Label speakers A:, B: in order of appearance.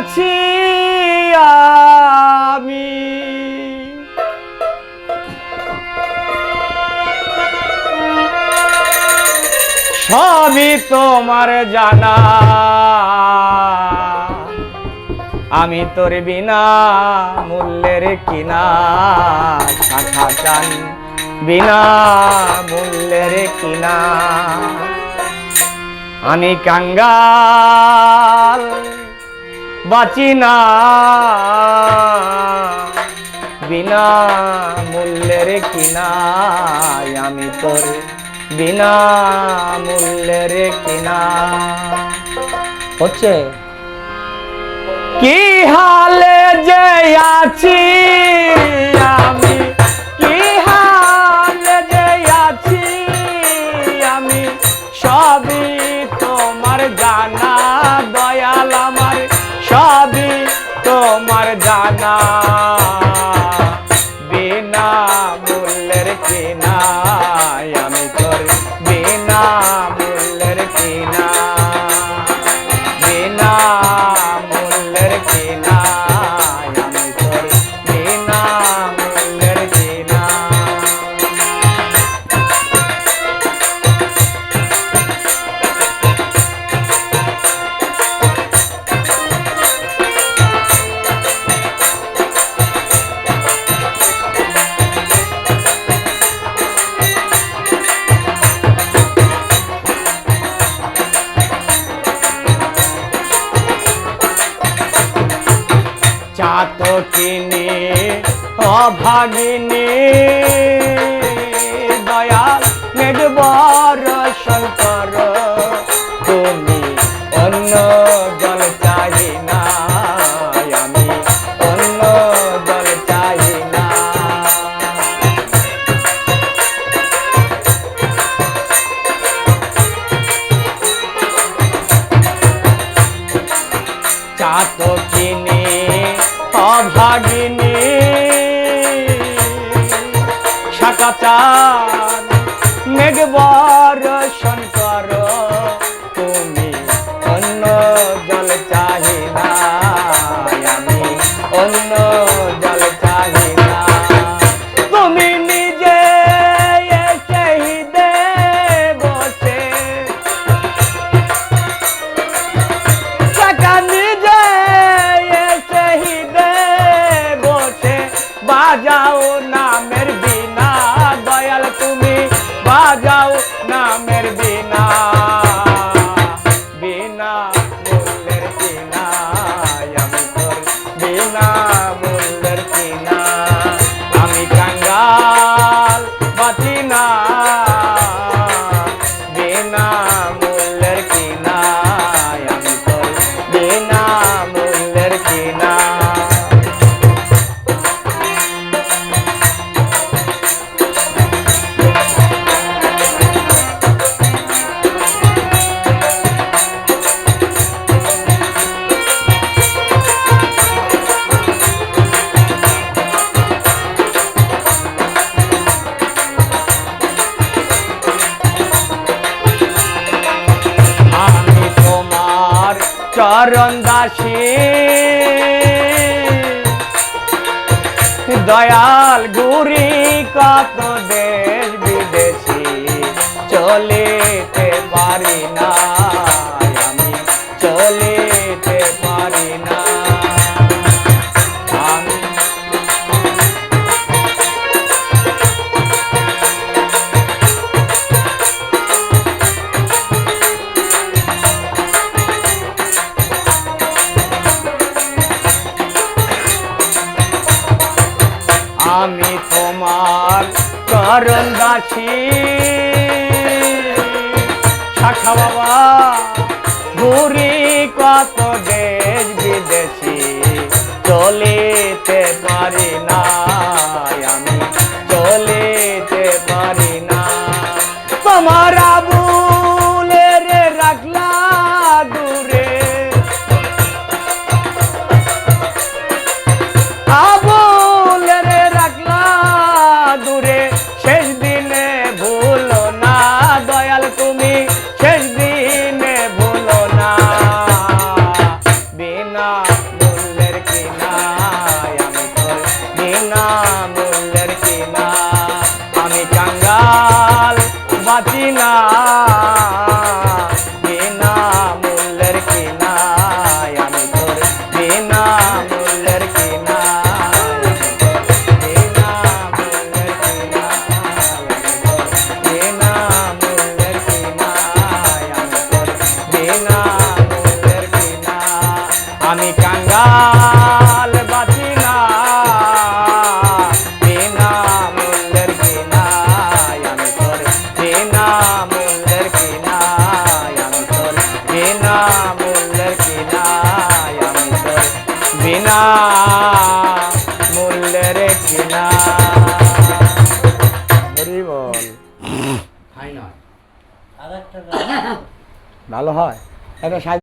A: আছি আমি। সবই তোমার জানা। আমি তোর বিনা মূল্যের কিনা শাখা চান বিনা মূল্যের কিনা। আমি কাঙ্গাল বাঁচি না। বিনা মূল্যের কিনা আমি তোর বিনা মূল্যের কিনা। হচ্ছে? কি হালে যে আছি? অভাগিনী দয়াল নির্বর শঙ্কর, তুমি অন্য জল চাহি না, আমি অন্য জল চাহি না। চাতকিনী অভাগিনী বাঁচা বিনা চরণ দাসী। দয়াল গুরি কত দেশ বিদেশি চলিতে পারি না। আমি তোমার করণ দাসী শাখা বাবা ঘুরি কত দেশ বিদেশি, চলিতে পারি না আমি, চলিতে পারি না তোমার মূল্যের কিনা। হরি বল
B: নয়।
A: ভালো হয়। এটা